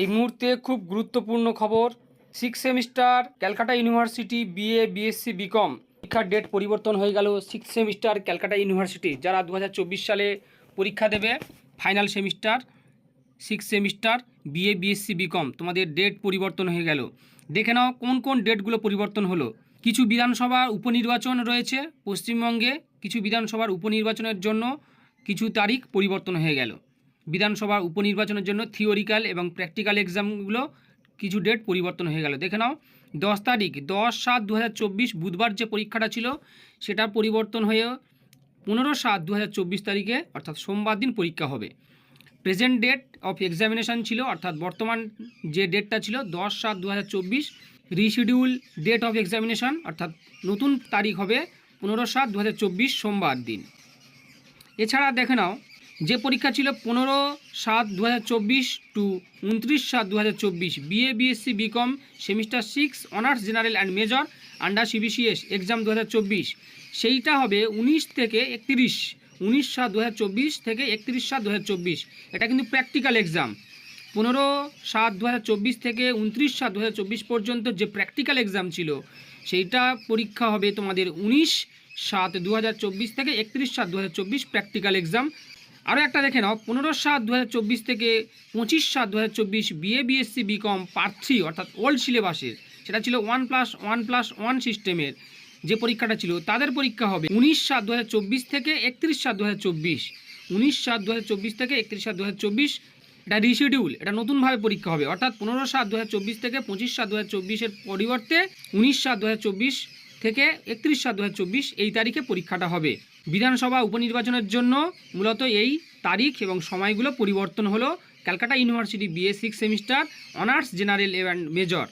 এই মুহূর্তে খুব গুরুত্বপূর্ণ খবর। Six semester Calcutta University BA BSc BCom পরীক্ষার ডেট পরিবর্তন হয়ে গেল সিক্স সেমিস্টার ক্যালকাটা ইউনিভার্সিটি। যারা দু হাজার চব্বিশ সালে পরীক্ষা দেবে final semester six semester BA BSc BCom তোমাদের ডেট পরিবর্তন হয়ে গেল। দেখে নাও কোন কোন ডেটগুলো পরিবর্তন হলো। কিছু বিধানসভার উপনির্বাচন রয়েছে পশ্চিমবঙ্গে, কিছু বিধানসভার উপনির্বাচনের জন্য কিছু তারিখ পরিবর্তন হয়ে গেল। বিধানসভা উপনির্বাচনের জন্য থিওরিক্যাল এবং প্র্যাকটিক্যাল এক্সামগুলো কিছু ডেট পরিবর্তন হয়ে গেল। দেখে নাও, দশ তারিখ, দশ সাত দু বুধবার যে পরীক্ষাটা ছিল সেটা পরিবর্তন হয়ে পনেরো সাত দু তারিখে, অর্থাৎ সোমবার দিন পরীক্ষা হবে। প্রেজেন্ট ডেট অফ এক্সামিনেশান ছিল, অর্থাৎ বর্তমান যে ডেটটা ছিল, দশ সাত দু রিশিডিউল ডেট অফ এক্সামিনেশন অর্থাৎ নতুন তারিখ হবে পনেরো সাত দু সোমবার দিন। এছাড়া দেখে নাও যে পরীক্ষা ছিল পনেরো সাত দু টু উনত্রিশ সাত দু BA BSc BCom semester six honours general and major under CBCS exam দু সেইটা হবে উনিশ থেকে একত্রিশ, উনিশ সাত দু থেকে একত্রিশ সাত দু এটা কিন্তু প্র্যাকটিক্যাল এক্সাম পনেরো সাত দু থেকে উনত্রিশ সাত দু পর্যন্ত যে প্র্যাকটিক্যাল এক্সাম ছিল, সেইটা পরীক্ষা হবে তোমাদের উনিশ সাত দু থেকে একত্রিশ সাত দু প্র্যাকটিক্যাল এক্সাম আরও একটা দেখে নাও, পনেরো সাত দু থেকে পঁচিশ সাত দু BA BSc BCom part three অর্থাৎ ওল্ড সিলেবাসের সেটা ছিল one plus one plus one সিস্টেমের যে পরীক্ষাটা ছিল, তাদের পরীক্ষা হবে উনিশ সাত দু থেকে একত্রিশ সাত দু উনিশ সাত দু থেকে একত্রিশ সাত দু এটা রিশিডিউল এটা নতুনভাবে পরীক্ষা হবে। অর্থাৎ পনেরো সাত দু থেকে পঁচিশ সাত দু পরিবর্তে উনিশ সাত দু থেকে একত্রিশ সাত দু এই তারিখে পরীক্ষাটা হবে। বিধানসভা উপনির্বাচনের জন্য মূলত এই তারিখ এবং সময়গুলো পরিবর্তন হলো। Calcutta University BA six semester honours general and major